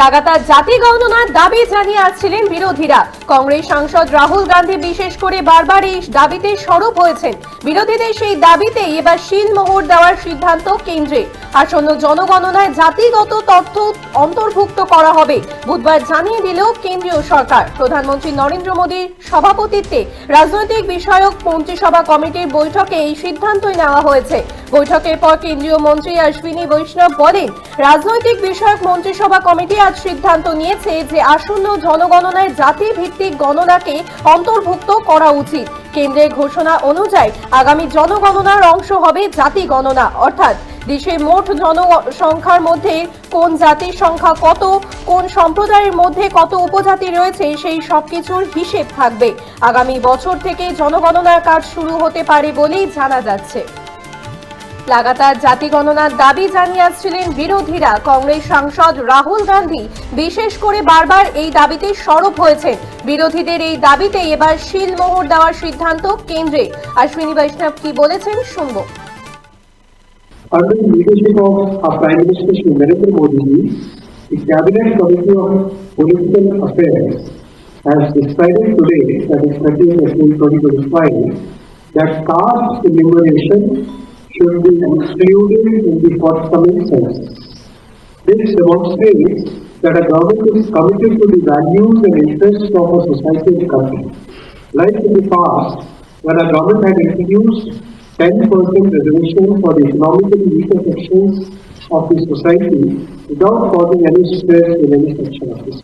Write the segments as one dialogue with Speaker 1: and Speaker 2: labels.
Speaker 1: লাগাতার জাতি গণনার দাবি জানিয়ে আসছিলেন বিরোধীরা। কংগ্রেস সাংসদ রাহুল গান্ধী বিশেষ করে বারবার এই দাবিতে সরব হয়েছেন। বিরোধীদের সেই দাবিতে এবার শিলমোহর দেওয়ার সিদ্ধান্ত কেন্দ্রে। আসন্ন জনগণনায় জাতিগত তথ্য অন্তর্ভুক্ত করা হবে। বুধবার জানিয়ে দিল কেন্দ্রীয় সরকার। প্রধানমন্ত্রী নরেন্দ্র মোদীর সভাপতিত্বে রাজনৈতিক বিষয়ক মন্ত্রিসভা কমিটির বৈঠকে এই সিদ্ধান্তই নেওয়া হয়েছে। বৈঠকের পর কেন্দ্রীয় মন্ত্রী অশ্বিনী বৈষ্ণব বলেন, রাজনৈতিক বিষয়ক মন্ত্রিসভা কমিটি আজ সিদ্ধান্ত নিয়েছে যে আসন্ন জনগণনায় জাতি ভিত্তিক গণনাকে অন্তর্ভুক্ত করা উচিত। কেন্দ্রের ঘোষণা অনুযায়ী আগামী জনগণনার অংশ হবে জাতি গণনা। অর্থাৎ দেশের মোট জনসংখ্যার মধ্যে কোন জাতির সংখ্যা কত, কোন সম্প্রদায়ের মধ্যে কত উপজাতি রয়েছে, সেই সবকিছুর হিসেব থাকবে। আগামী বছর থেকে জনগণনার কাজ শুরু হতে পারে বলেই জানা যাচ্ছে। লাগাতার জাতি গণনার দাবি জানিয়ে আসছিলেন বিরোধীরা কংগ্রেস সাংসদ রাহুল গান্ধী বিশেষ করে বারবার এই দাবিতে সরব হয়েছেন বিরোধীদের এই দাবিতে এবার শিলমোহর দেওয়ার সিদ্ধান্ত কেন্দ্রে অশ্বিনী বৈষ্ণব কি বলেছেন শুনব
Speaker 2: the Cabinet Committee of Political Affairs has decided today, that is 30th April 2025, that caste enumeration should be excluded in the forthcoming census. This demonstrates that a government is committed to the values and interests of a society and country. Like in the past, when a government had introduced ten percent reservation for the economically weaker sections of the society without causing any stress in any section of this.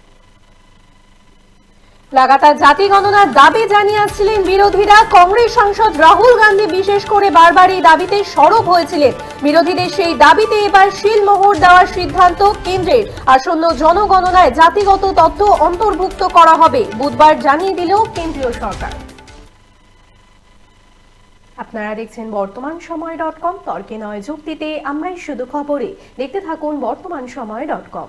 Speaker 1: লাগাতার জাতি গণনার দাবি জানিয়ে আসছিলেন বিরোধীরা। কংগ্রেস সাংসদ রাহুল গান্ধী বিশেষ করে বারবার এই দাবিতে সরব হয়েছিলেন। বিরোধীদের সেই দাবিতে এবার শিলমোহর দেওয়ার সিদ্ধান্ত কেন্দ্রের। আসন্ন জনগণনায় জাতিগত তথ্য অন্তর্ভুক্ত করা হবে, বুধবার জানিয়ে দিল কেন্দ্রীয় সরকার। আপনারা দেখছেন বর্তমান সময় ডট কম, তর্কে নয় যুক্তিতে আমরাই শুধু খবরে। দেখতে থাকুন বর্তমান সময় ডট কম।